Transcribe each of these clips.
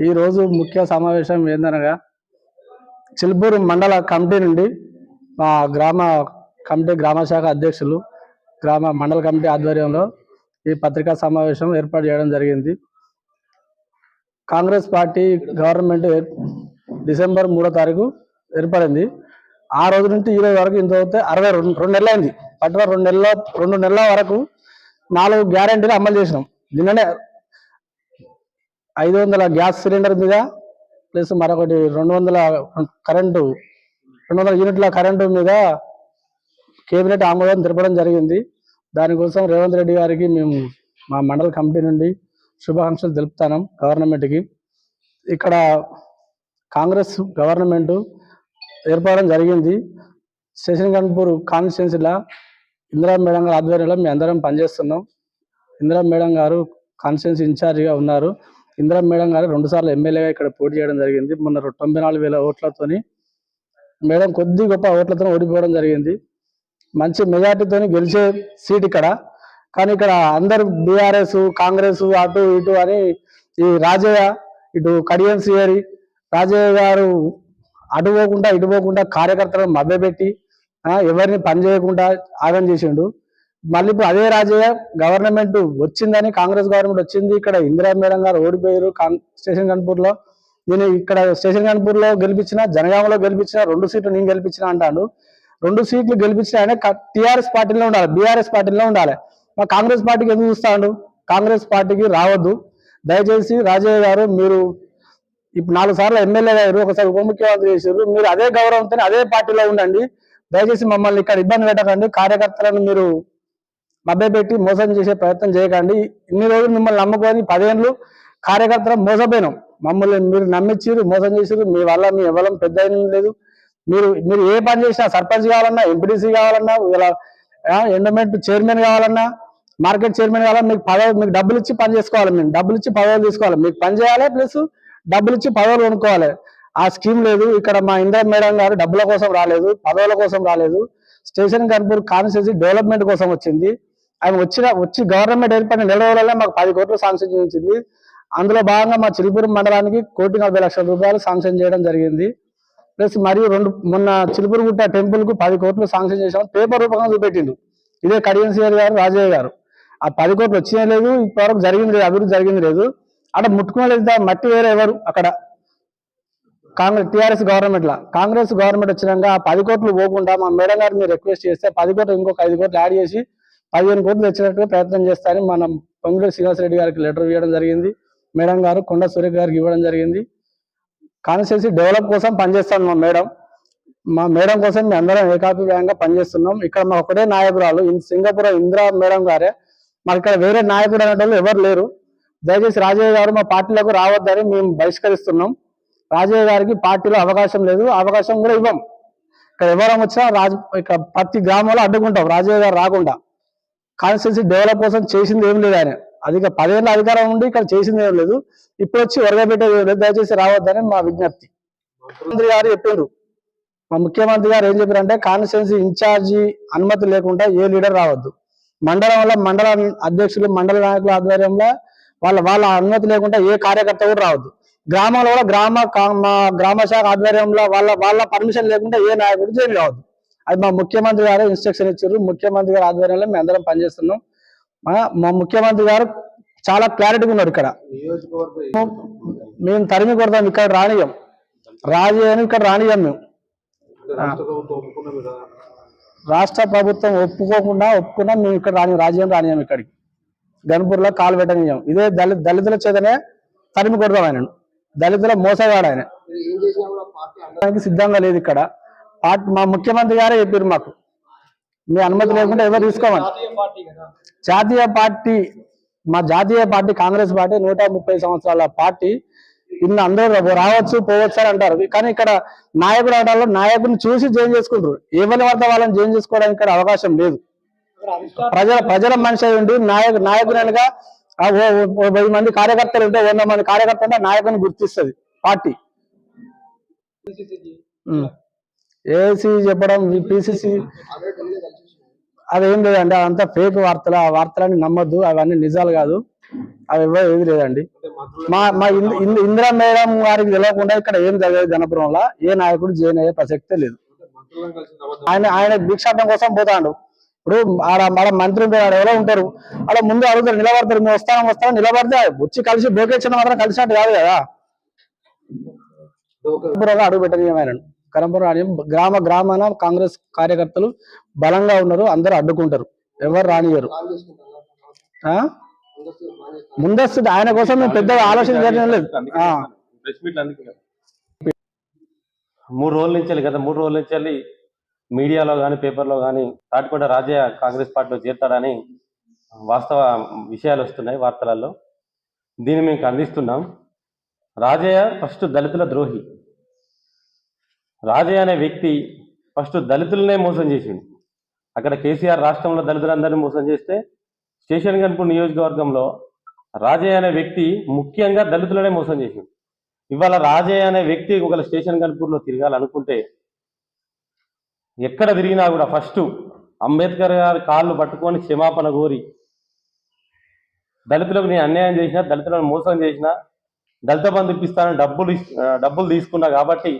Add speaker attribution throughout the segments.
Speaker 1: ఈరోజు ముఖ్య సమావేశం ఏందనగా చిల్బూరు మండల కమిటీ నుండి మా గ్రామ కమిటీ గ్రామ శాఖ అధ్యక్షులు గ్రామ మండల కమిటీ ఆధ్వర్యంలో ఈ పత్రికా సమావేశం ఏర్పాటు చేయడం జరిగింది. కాంగ్రెస్ పార్టీ గవర్నమెంట్ డిసెంబర్ మూడో తారీఖు ఏర్పడింది. ఆ రోజు నుంచి ఈ రోజు వరకు ఇంతవరకు అరవై రెండు రెండు నెలలు అయింది పట్ల రెండు నెలల రెండు నెలల వరకు నాలుగు గ్యారంటీలు అమలు చేసినాం. నిన్ననే ఐదు వందల గ్యాస్ సిలిండర్ మీద ప్లస్ మరొకటి రెండు వందల కరెంటు రెండు వందల యూనిట్ల కరెంటు మీద కేబినెట్ ఆమోదం తెలపడం జరిగింది. దానికోసం రేవంత్ రెడ్డి గారికి మేము మా మండల కమిటీ నుండి శుభాకాంక్షలు తెలుపుతాను గవర్నమెంట్కి. ఇక్కడ కాంగ్రెస్ గవర్నమెంట్ ఏర్పడడం జరిగింది. శశిన్ గన్పూర్ కాన్స్టిట్యున్సీలో ఇందిరా మేడం గారి ఆధ్వర్యంలో మేము అందరం పనిచేస్తున్నాం. ఇందిరా మేడం గారు కాన్స్టిట్యున్సీ ఇన్ఛార్జిగా ఉన్నారు. ఇందిరా మేడం గారు రెండు సార్లు ఎమ్మెల్యేగా ఇక్కడ పోటీ చేయడం జరిగింది. మొన్న తొంభై నాలుగు వేల ఓట్లతోని మేడం కొద్ది గొప్ప ఓట్లతో ఓడిపోవడం జరిగింది. మంచి మెజార్టీతో గెలిచే సీట్ ఇక్కడ. కానీ ఇక్కడ అందరు బీఆర్ఎస్ కాంగ్రెస్ అటు ఇటు అని ఈ రాజయ్య ఇటు కడియం సియరి రాజయ్య గారు అటు పోకుండా ఇటు పోకుండా కార్యకర్తలను మభ్యపెట్టి ఎవరిని పని చేయకుండా ఆగం చేసిండు. మళ్ళీ ఇప్పుడు అదే రాజయ్య గవర్నమెంట్ వచ్చిందని కాంగ్రెస్ గవర్నమెంట్ వచ్చింది. ఇక్కడ ఇందిరా మేడం గారు ఓడిపోయారు స్టేషన్ కన్పూర్లో నేను ఇక్కడ స్టేషన్ కన్పూర్లో గెలిపించిన జనగామలో గెలిపించిన రెండు సీట్లు నేను గెలిపించిన అంటాను రెండు సీట్లు గెలిపించిన ఆయన టిఆర్ఎస్ పార్టీలో ఉండాలి బీఆర్ఎస్ పార్టీలో ఉండాలి. మా కాంగ్రెస్ పార్టీకి ఎందుకు చూస్తాడు కాంగ్రెస్ పార్టీకి రావద్దు. దయచేసి రాజయ్య గారు మీరు ఇప్పుడు నాలుగు సార్లు ఎమ్మెల్యే అయ్యారు ఒకసారి ఉప ముఖ్యమంత్రి చేశారు. మీరు అదే గౌరవంతో అదే పార్టీలో ఉండండి. దయచేసి మమ్మల్ని ఇక్కడ ఇబ్బంది పెట్టకండి. కార్యకర్తలను మీరు మభ్యపెట్టి మోసం చేసే ప్రయత్నం చేయకండి. ఇన్ని రోజులు మిమ్మల్ని నమ్ముకొని పదేళ్ళు కార్యకర్తలు మోసపోయినాం. మమ్మల్ని మీరు నమ్మించారు మోసం చేసారు మీ వల్ల మీ ఎవరం పెద్ద లేదు. మీరు మీరు ఏ పని చేసినా సర్పంచ్ కావాలన్నా ఎంపీడీసీ కావాలన్నా ఇలా ఎండోమెంట్ చైర్మన్ కావాలన్నా మార్కెట్ చైర్మన్ కావాలన్నా మీకు పదవి మీకు డబ్బులు ఇచ్చి పని చేసుకోవాలి. మేము డబ్బులు ఇచ్చి పదవులు తీసుకోవాలి. మీకు పని చేయాలి ప్లస్ డబ్బులు ఇచ్చి పదవులు కొనుక్కోవాలి. ఆ స్కీమ్ లేదు. ఇక్కడ మా ఇందిరా మేడం గారు డబ్బుల కోసం రాలేదు పదవుల కోసం రాలేదు. స్టేషన్ కర్పూర్ కాన్స్టిట్యూన్సీ డెవలప్మెంట్ కోసం వచ్చింది. ఆమె వచ్చిన వచ్చి గవర్నమెంట్ ఏర్పడిన నెల రోజులలో మాకు పది కోట్లు శాంక్షన్ చేయించింది. అందులో భాగంగా మా చిలుపూరు మండలానికి కోటి నలభై లక్షల రూపాయలు శాంక్షన్ చేయడం జరిగింది. ప్లస్ మరియు రెండు మొన్న చిలుపురుగుట్ట టెంపుల్కు పది కోట్లు శాంక్షన్ చేసాం పేపర్ రూపంగా చూపెట్టిండు. ఇదే కడియం సీఆర్ గారు రాజయ్య గారు. ఆ పది కోట్లు వచ్చినా లేదు ఇప్పటివరకు జరిగింది లేదు అభివృద్ధి జరిగింది లేదు. అక్కడ ముట్టుకోలేదు మట్టి వేరే ఎవరు? అక్కడ కాంగ్రెస్ టీఆర్ఎస్ గవర్నమెంట్ లా. కాంగ్రెస్ గవర్నమెంట్ వచ్చినాక ఆ పది కోట్లు పోకుండా మా మేడం గారు మీరు రిక్వెస్ట్ చేస్తే పది కోట్లు ఇంకొక ఐదు కోట్లు యాడ్ చేసి పదిహేను కోట్లు తెచ్చినట్టుగా ప్రయత్నం చేస్తారని మనం పొంగులేటి శ్రీనివాసరెడ్డి గారికి లెటర్ ఇవ్వడం జరిగింది. మేడం గారు కొండ సూర్య గారికి ఇవ్వడం జరిగింది. కాన్స్టిట్యూన్సీ డెవలప్ కోసం పనిచేస్తాను మా మేడం. మా మేడం కోసం మేము అందరం ఏకాభిప్రాయంగా పనిచేస్తున్నాం. ఇక్కడ మా ఒకటే నాయకురాలు సింగపూర్ ఇందిరా మేడం గారే. మాకు ఇక్కడ వేరే నాయకుడు అనేటోళ్ళు ఎవరు లేరు. దయచేసి రాజయ్య గారు మా పార్టీలకు రావద్దని మేము బహిష్కరిస్తున్నాం. రాజయ్య గారికి పార్టీలో అవకాశం లేదు. అవకాశం కూడా ఇవ్వం. ఇక్కడ ఎవరం వచ్చినా రాజు ఇక్కడ ప్రతి గ్రామంలో అడ్డుకుంటాం. రాజయ్య గారు రాకుండా. కాన్స్టిట్యూన్సీ డెవలప్ కోసం చేసింది ఏం లేదు ఆయన. అది పదేళ్ళ అధికారం ఉండి ఇక్కడ చేసింది ఏం లేదు. ఇప్పుడు వచ్చి ఒరగబెట్టేది లేదు. దయచేసి రావద్దని మా విజ్ఞప్తి. ముఖ్యమంత్రి గారు చెప్పిండ్రు మా ముఖ్యమంత్రి గారు ఏం చెప్పారంటే కాన్స్టిట్యున్సీ ఇన్ఛార్జి అనుమతి లేకుండా ఏ లీడర్ రావద్దు. మండలంలో మండల అధ్యక్షులు మండల నాయకుల ఆధ్వర్యంలో వాళ్ళ వాళ్ళ అనుమతి లేకుండా ఏ కార్యకర్త కూడా రావద్దు. గ్రామంలో కూడా గ్రామ కా- మా గ్రామ శాఖ ఆధ్వర్యంలో వాళ్ళ వాళ్ళ పర్మిషన్ లేకుండా ఏ నాయకుడు జైలు రావద్దు. అది మా ముఖ్యమంత్రి గారు ఇన్స్ట్రక్షన్ ఇచ్చారు. ముఖ్యమంత్రి గారి ఆధ్వర్యంలో మేము అందరం పనిచేస్తున్నాం. మా- ముఖ్యమంత్రి గారు చాలా క్లారిటీగా ఉన్నారు ఇక్కడ. మేము తరిమి కొడతాం ఇక్కడ రానియం రాజయ్యని ఇక్కడ రానియం మేము. రాష్ట్ర ప్రభుత్వం ఒప్పుకోకుండా ఒప్పుకున్నా మేము ఇక్కడ రాని రాజ్యం రానియం ఇక్కడికి. గన్పూర్లో కాలు పెట్టనియం ఇదే దళిత దళితుల చేతనే తరిమి కొడతాం ఆయనను. దళితుల మోసగాడు ఆయన. సిద్ధంగా లేదు ఇక్కడ. పార్టీ మా ముఖ్యమంత్రి గారే చెప్పారు మాకు. మీ అనుమతి లేకుండా ఎవరు తీసుకోమని. జాతీయ పార్టీ మా జాతీయ పార్టీ కాంగ్రెస్ పార్టీ నూట ముప్పై సంవత్సరాల పార్టీ. ఇన్ని అందరూ రావచ్చు పోవచ్చు అని అంటారు. కానీ ఇక్కడ నాయకుడు అవడంలో నాయకుడిని చూసి జైన్ చేసుకుంటారు. ఎవరి వద్ద వాళ్ళని జైన్ చేసుకోవడానికి ఇక్కడ అవకాశం లేదు. ప్రజల ప్రజల మనిషి ఉండి నాయకు నాయకునిగా వెయ్యి మంది కార్యకర్తలు ఉంటే వంద మంది కార్యకర్తలు ఉంటే నాయకుని గుర్తిస్తుంది పార్టీ. ఏసీ చెప్పడం పిసిసి అదేం లేదండి అదంతా ఫేక్ వార్తలు ఆ వార్తలని నమ్మద్దు అవన్నీ నిజాలు కాదు. అవి ఏది లేదండి. మా మా ఇందిరా మేడం గారికి తెలియకుండా ఇక్కడ ఏం జరగదు గణపురంలో ఏ నాయకుడు జైన్ అయ్యే ప్రసక్తే లేదు. ఆయన ఆయన భిక్షాటం కోసం పోతాడు. ఇప్పుడు ఆడ మన మంత్రి ఆడ ఎవరో ఉంటారు. ఆడ ముందు అడుగుతారు నిలబడతారు మేము వస్తాను వస్తాను నిలబడితే వచ్చి కలిసి బోకేచ్చిన మాత్రం కలిసినట్టు కాదు కదా. అడుగు పెట్టని ఏమైనా అని గ్రామ గ్రామాన కాంగ్రెస్ కార్యకర్తలు బలంగా ఉన్నారు అందరూ అడ్డుకుంటారు. ఎవరు రానియరు ముందస్తు ఆయన కోసం మేము పెద్దగా ఆలోచన చేయడం లేదు.
Speaker 2: మూడు రోజుల నుంచి గత మూడు రోజుల నుంచి వెళ్ళి మీడియాలో కానీ పేపర్లో కానీ తాటికొండ రాజయ్య కాంగ్రెస్ పార్టీలో చేరుతాడని వాస్తవ విషయాలు వస్తున్నాయి వార్తలలో. దీన్ని మేము ఖండిస్తున్నాం. రాజయ్య ఫస్ట్ దళితుల ద్రోహి. రాజయ్య అనే వ్యక్తి ఫస్ట్ దళితులనే మోసం చేసిండు. అక్కడ కేసీఆర్ రాష్ట్రంలో దళితులందరినీ మోసం చేస్తే స్టేషన్ గన్పూర్ నియోజకవర్గంలో రాజయ్య అనే వ్యక్తి ముఖ్యంగా దళితులనే మోసం చేసిండు. ఇవాళ రాజయ్య అనే వ్యక్తి ఒకవేళ స్టేషన్ కన్పూర్లో తిరగాలనుకుంటే ఎక్కడ తిరిగినా కూడా ఫస్ట్ అంబేద్కర్ గారి కాళ్ళు పట్టుకొని క్షమాపణ కోరి దళితులకు నేను అన్యాయం చేసిన దళితులను మోసం చేసిన దళిత బంధు ఇప్పిస్తానని డబ్బులు ఇస్- డబ్బులు తీసుకున్నా కాబట్టి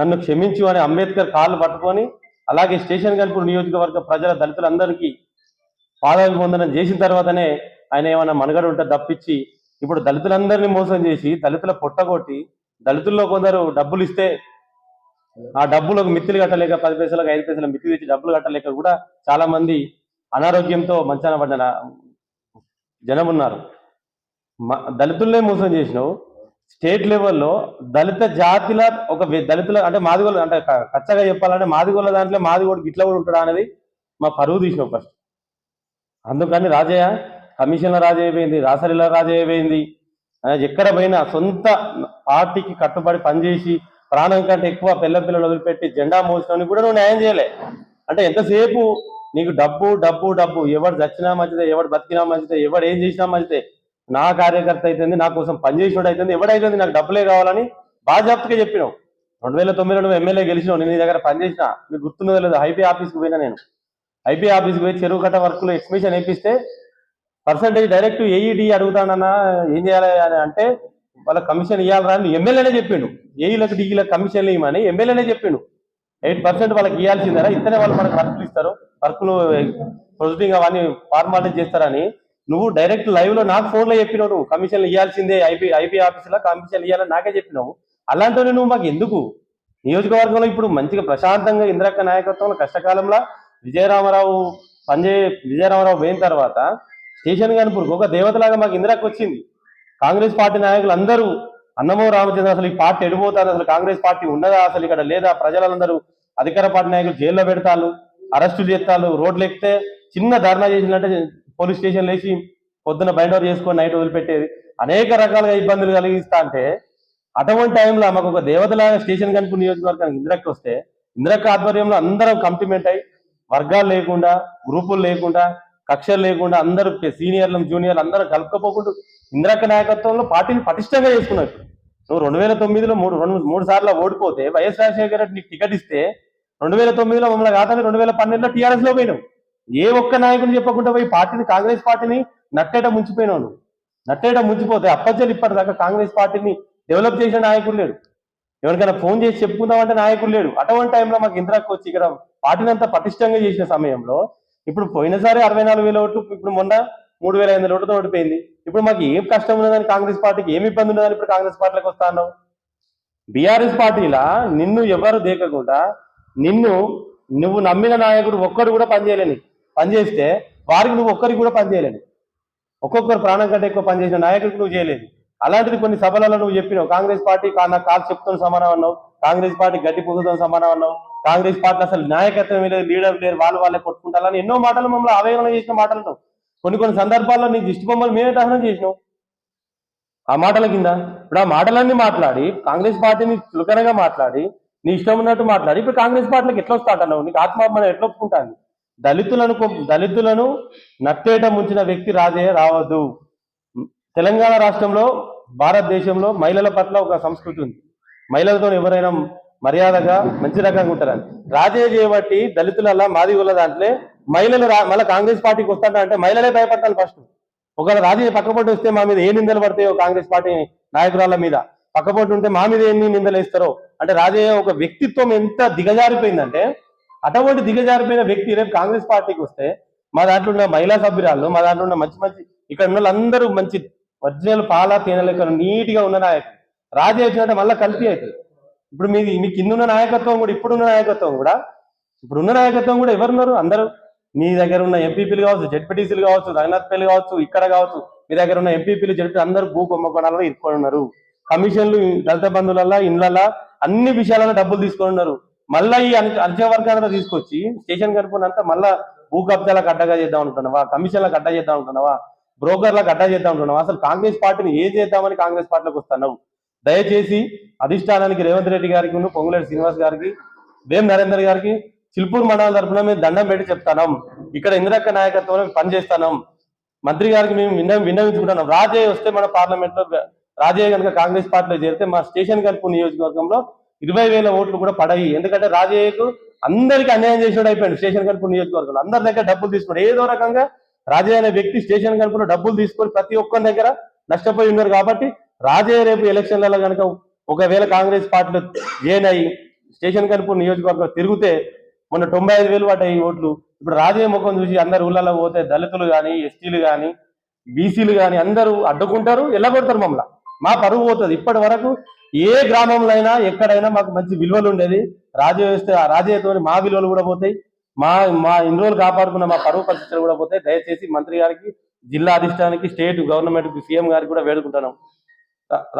Speaker 2: నన్ను క్షమించు అని అంబేద్కర్ కాళ్ళు పట్టుకొని అలాగే స్టేషన్ కన్పూర్ నియోజకవర్గ ప్రజల దళితులందరికీ పాదాభివందనం చేసిన తర్వాతనే ఆయన ఏమైనా మనుగడ ఉంటే తప్పించి ఇప్పుడు దళితులందరినీ మోసం చేసి దళితుల పొట్టగొట్టి దళితుల్లో కొందరు డబ్బులు ఇస్తే ఆ డబ్బులకు మిత్తులు కట్టలేక పది పైసలకు ఐదు పైసల మిత్తి తెచ్చి డబ్బులు కట్టలేక కూడా చాలా మంది అనారోగ్యంతో మంచాన పడిన జనం ఉన్నారు. మ- దళితులనే మోసం చేసినావు. స్టేట్ లెవెల్లో దళిత జాతిల ఒక దళితుల అంటే మాదిగోళ్ళ అంటే ఖచ్చితంగా కచ్చగా చెప్పాలంటే మాదిగోళ్ళ దాంట్లో మాదిగోడు గిట్ల కూడా ఉంటాడా అనేది మా పరువు తీసిన ఫస్ట్ అందుకని రాజయ్య కమిషన్ల రాజయ్య అయిపోయింది రాసరిల రాజు అయిపోయింది. ఎక్కడ పోయినా సొంత పార్టీకి కట్టుబడి పనిచేసి ప్రాణం కంటే ఎక్కువ పిల్ల పిల్లలు వదిలిపెట్టి జెండా మోసిన కూడా నువ్వు న్యాయం చేయలే. అంటే ఎంతసేపు నీకు డబ్బు డబ్బు డబ్బు ఎవడు చచ్చినా మంచిదే ఎవడు బతికినా మంచిదే ఎవడు ఏం చేసినా మంచిదే నా కార్యకర్త అయితే నా కోసం పనిచేసినోడు అవుతుంది ఎవడైతుంది నాకు డబ్బులే కావాలని బాజాప్తగా చెప్పినావు. రెండు వేల తొమ్మిదిలో నువ్వు ఎమ్మెల్యే గెలిచినావు నేను నీ దగ్గర పనిచేసిన మీకు గుర్తున్నదో లేదు ఐపీ ఆఫీస్కి పోయినా నేను. ఐపీ ఆఫీస్కి పోయి చెరువు కట్ట వర్క్లో ఎక్స్మిషన్ వేపిస్తే పర్సంటేజ్ డైరెక్ట్ ఏఈడి అడుగుతానన్నా ఏం చేయాలి అని అంటే వాళ్ళ కమిషన్ ఇవ్వాలరా అని ఎమ్మెల్యేనే చెప్పిండు. ఏఈలకు డిఈలకు కమిషన్లు ఇవ్వమని ఎమ్మెల్యేనే చెప్పిండు. ఎయిట్ పర్సెంట్ వాళ్ళకి ఇవ్వాల్సిందరా ఇతనే వాళ్ళు మనకు వర్కులు ఇస్తారు. వర్కులు ప్రొసీడింగ్ అవన్నీ ఫార్మాలిటీ చేస్తారని నువ్వు డైరెక్ట్ లైవ్లో నాకు ఫోన్లో చెప్పినావు నువ్వు. కమిషన్లు ఇవ్వాల్సిందే ఐపీ ఐపీ ఆఫీస్లో కమిషన్ ఇవ్వాలని నాకే చెప్పినావు. అలాంటివి నువ్వు మాకు ఎందుకు? నియోజకవర్గంలో ఇప్పుడు మంచిగా ప్రశాంతంగా ఇంద్రక్క నాయకత్వంలో కష్టకాలంలో విజయరామరావు పనిచే విజయరామరావు పోయిన తర్వాత స్టేషన్ కనుపూర్కి ఒక దేవతలాగా మాకు ఇందిరాకి వచ్చింది. కాంగ్రెస్ పార్టీ నాయకులు అందరూ అన్నమో రామచంద్ర అసలు ఈ పార్టీ ఎడిపోతారు అసలు కాంగ్రెస్ పార్టీ ఉన్నదా అసలు ఇక్కడ లేదా? ప్రజలందరూ అధికార పార్టీ నాయకులు జైల్లో పెడతారు అరెస్టులు చేస్తారు రోడ్లు ఎక్కితే చిన్న ధర్నా చేసినట్టే పోలీస్ స్టేషన్ లేచి పొద్దున బైండ్ ఓవర్ చేసుకొని నైట్ వదిలిపెట్టేది. అనేక రకాలుగా ఇబ్బందులు కలిగిస్తా అంటే అటువంటి టైంలో మాకు ఒక దేవతలాగా స్టేషన్ కనుక నియోజకవర్గానికి ఇందిరక్క వస్తే ఇందిరక్క ఆధ్వర్యంలో అందరం కంప్లిమెంట్ అయి వర్గాలు లేకుండా గ్రూపులు లేకుండా కక్షలు లేకుండా అందరూ సీనియర్లు జూనియర్లు అందరూ కలుపుకోపోకుండా ఇందిరక్క నాయకత్వంలో పార్టీని పటిష్టంగా చేసుకున్నారు నువ్వు రెండు వేల తొమ్మిదిలో మూడు రెండు మూడు సార్లు ఓడిపోతే వైఎస్ రాజశేఖర రెడ్డి నీకు టికెట్ ఇస్తే రెండు వేల తొమ్మిదిలో మమ్మల్ని కాదని రెండు వేల పన్నెండులో టీఆర్ఎస్లో పోయినావు. ఏ ఒక్క నాయకుడు చెప్పకుండా పోయి పార్టీని కాంగ్రెస్ పార్టీని నట్టేట ముంచిపోయినాను నట్టేట ముంచిపోతే అప్పచ్చలు ఇప్పటిదాకా కాంగ్రెస్ పార్టీని డెవలప్ చేసిన నాయకుడు లేడు. ఎవరికైనా ఫోన్ చేసి చెప్పుకుందామంటే నాయకుడు లేడు. అటువంటి టైంలో మాకు ఇందిరాకు వచ్చి ఇక్కడ పార్టీని అంతా పటిష్టంగా చేసిన సమయంలో ఇప్పుడు పోయినసారి అరవై నాలుగు వేల ఓట్లు ఇప్పుడు మొన్న మూడు వేల ఐదు ఓట్లతో ఓడిపోయింది. ఇప్పుడు మాకు ఏం కష్టం ఉన్నదని కాంగ్రెస్ పార్టీకి ఏమి ఇబ్బంది ఉన్నదని ఇప్పుడు కాంగ్రెస్ పార్టీలకు వస్తా అన్నావు? బీఆర్ఎస్ పార్టీలా నిన్ను ఎవరు దేకకుండా నిన్ను నువ్వు నమ్మిన నాయకుడు ఒక్కడు కూడా పనిచేయలేని పనిచేస్తే వారికి నువ్వు ఒక్కరికి కూడా పనిచేయలేని ఒక్కొక్కరు ప్రాణం కంటే ఎక్కువ పనిచేసిన నాయకుడికి నువ్వు చేయలేదు. అలాంటిది కొన్ని సభలలో నువ్వు చెప్పినావు. కాంగ్రెస్ పార్టీ నాకు కాదు చెప్తాను సమానం అన్నావు. కాంగ్రెస్ పార్టీ గట్టి పూసతో సమానం అన్నావు. కాంగ్రెస్ పార్టీ అసలు నాయకత్వం లేదు లీడర్ లేరు వాళ్ళు వాళ్ళే కొట్టుకుంటారని ఎన్నో మాటలు మమ్మల్ని ఆవేదన చేసిన మాటలు కొన్ని కొన్ని సందర్భాల్లో నీ దిష్టి బొమ్మలు మేమే దహనం చేసినావు ఆ మాటల కింద ఇప్పుడు ఆ మాటలన్నీ మాట్లాడి కాంగ్రెస్ పార్టీని చులకనగా మాట్లాడి నీ ఇష్టం ఉన్నట్టు మాట్లాడి ఇప్పుడు కాంగ్రెస్ పార్టీలకు ఎట్లా వస్తా నీకు ఆత్మాభిమానం ఎట్లా ఒప్పుకుంటాను దళితులను దళితులను నట్టేట ముంచిన వ్యక్తి రాజయ్య రావద్దు. తెలంగాణ రాష్ట్రంలో భారతదేశంలో మహిళల పట్ల ఒక సంస్కృతి ఉంది. మహిళలతో ఎవరైనా మర్యాదగా మంచి రకంగా ఉంటారని రాజయ్య చేయబట్టి దళితుల మాదిగుల దాంట్లో మహిళలు రా- మళ్ళీ కాంగ్రెస్ పార్టీకి వస్తాడ అంటే మహిళలే భయపడతాను ఫస్ట్ ఒకవేళ రాజయ్య పక్కపొట్టు వస్తే మా మీద ఏ నిందలు పడతాయో కాంగ్రెస్ పార్టీ నాయకురాల మీద? పక్కపొట్టు ఉంటే మా మీద ఎన్ని నిందలు వేస్తారో? అంటే రాజయ్య ఒక వ్యక్తిత్వం ఎంత దిగజారిపోయిందంటే అటువంటి దిగజారిపోయిన వ్యక్తి రేపు కాంగ్రెస్ పార్టీకి వస్తే మా దాంట్లో ఉన్న మహిళా సభ్యురాలు మా దాంట్లో ఉన్న మంచి మంచి ఇక్కడ ఉన్న వాళ్ళందరూ మంచి ఒరిజినల్ పాల తేనె లెక్క నీట్గా ఉన్న నాయకులు. రాజీ వచ్చినట్టు మళ్ళీ కలిపి అవుతుంది ఇప్పుడు మీది మీ కింద ఉన్న నాయకత్వం కూడా ఇప్పుడున్న నాయకత్వం కూడా ఇప్పుడున్న నాయకత్వం కూడా ఎవరున్నారు? అందరూ మీ దగ్గర ఉన్న ఎంపీపీలు కావచ్చు జడ్పీటీసీలు కావచ్చు రంగనాథ్పల్లి కావచ్చు ఇక్కడ కావచ్చు మీ దగ్గర ఉన్న ఎంపీపీలు జడ్పీ అందరూ భూ కుంభకోణాలలో ఇరుక్కొని ఉన్నారు. కమిషన్లు దళిత బంధువులలా ఇండ్లలో అన్ని విషయాలలో డబ్బులు తీసుకొని ఉన్నారు. మళ్ళా ఈ అంచె వర్గాలను తీసుకొచ్చి స్టేషన్ కనుక్కున్నంత మళ్ళా భూ కబ్జాలకు అడ్డగా చేద్దాం అనుకుంటున్నావా కమిషన్లకు అడ్డా చేద్దాం అనుకున్నావా? బ్రోకర్లకు అడ్డా చేద్దాం అనుకున్నావా? అసలు కాంగ్రెస్ పార్టీని ఏ చేద్దామని కాంగ్రెస్ పార్టీలోకి వస్తున్నావు? దయచేసి అధిష్టానానికి రేవంత్ రెడ్డి గారికి పొంగులేటి శ్రీనివాస్ గారికి వేం నరేందర్ గారికి చిల్పూర్ మండలం తరఫున మేము దండం పెట్టి చెప్తాం ఇక్కడ ఇందిరక్క నాయకత్వంలో పని పనిచేస్తాం మంత్రి గారికి మేము విన్న విన్నవించుకుంటున్నాం. రాజయ్య వస్తే మన పార్లమెంట్లో రాజయ్య కనుక కాంగ్రెస్ పార్టీలో చేరితే మా స్టేషన్ కలుపు నియోజకవర్గంలో ఇరవై వేల ఓట్లు కూడా పడాయి. ఎందుకంటే రాజయ్యకు అందరికి అన్యాయం చేసినట్టు అయిపోయాడు స్టేషన్ కలుపు నియోజకవర్గంలో. అందరి దగ్గర డబ్బులు తీసుకున్నాడు ఏదో రకంగా రాజయ్య అనే వ్యక్తి స్టేషన్ కలుపులో డబ్బులు తీసుకొని ప్రతి ఒక్కరి దగ్గర నష్టపోయి ఉన్నారు కాబట్టి రాజయ్య రేపు ఎలక్షన్లలో కనుక ఒకవేళ కాంగ్రెస్ పార్టీలో జైన్ అయ్యి స్టేషన్ కనుపు నియోజకవర్గం తిరిగితే మొన్న తొంభై ఐదు వేలు పడ్డాయి ఓట్లు. ఇప్పుడు రాజయ్య ముఖం చూసి అందరు ఊళ్ళలో పోతే దళితులు కానీ ఎస్టీలు కానీ బీసీలు కానీ అందరూ అడ్డుకుంటారు ఎలా కొడతారు మమ్మల్ని. మా పరువు పోతుంది. ఇప్పటి వరకు ఏ గ్రామంలో అయినా ఎక్కడైనా మాకు మంచి విలువలు ఉండేది రాజయ్య వస్తే ఆ రాజయ్యతో మా విలువలు కూడా పోతాయి. మా మా ఇన్ని రోజులు కాపాడుకున్న మా పరువు పరిస్థితులు కూడా పోతాయి. దయచేసి మంత్రి గారికి జిల్లా అధిష్టానికి స్టేట్ గవర్నమెంట్ సీఎం గారికి కూడా వేడుకుంటున్నాం.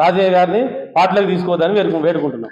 Speaker 2: రాజయ్య గారిని పాటలకు తీసుకోవద్దని వేడుకు వేడుకుంటున్నాం.